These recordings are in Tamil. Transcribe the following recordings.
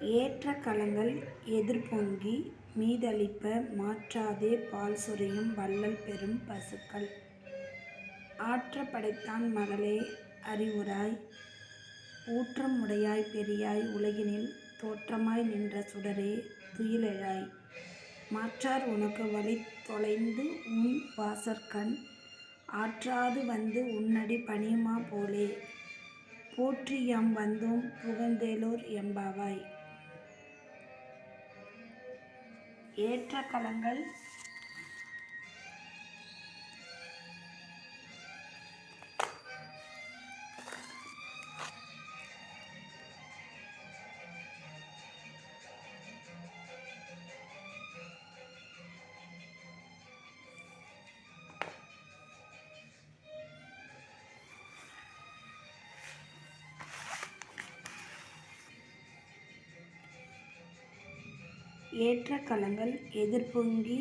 ஏற்ற களங்கள் எதிர்பொங்கி மீதளிப்ப மாற்றாதே பால் சுரையும் வள்ளல் பெரும் பசுக்கள். ஆற்ற படைத்தான் மகளே அறிவுராய் ஊற்றம் உடையாய் பெரியாய் உலகினில் தோற்றமாய் நின்ற சுடரே துயிலெழாய். மாற்றார் உனக்கு வழி தொலைந்து உன் வாசற்கண். ஆற்றாது வந்து உன்னடி பணியுமா போலே. போற்றி எம் வந்தோம் புகழ்ந்தேலூர் எம்பாவாய். ஏற்ற கலங்கள் ஏற்ற கலங்கள் எதிர்பொங்கி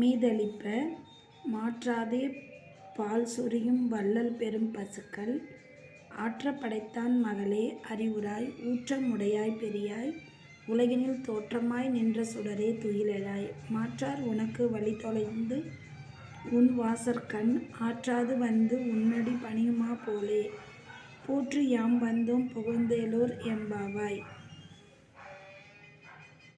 மீதளிப்ப மாற்றாதே பால் சுரியும் வள்ளல் பெரும் பசுக்கள். ஆற்றப்படைத்தான் மகளே அறிவுராய் ஊற்றமுடையாய் பெரியாய் உலகினில் தோற்றமாய் நின்ற சுடரே துயிலெழாய். மாற்றார் உனக்கு வழி தொலைந்து உன் வாசற்கண் ஆற்றாது வந்து உன்னடி பணியுமா போலே. போற்றி யாம் வந்தோம் புகுந்தேலோர் எம்பாவாய்.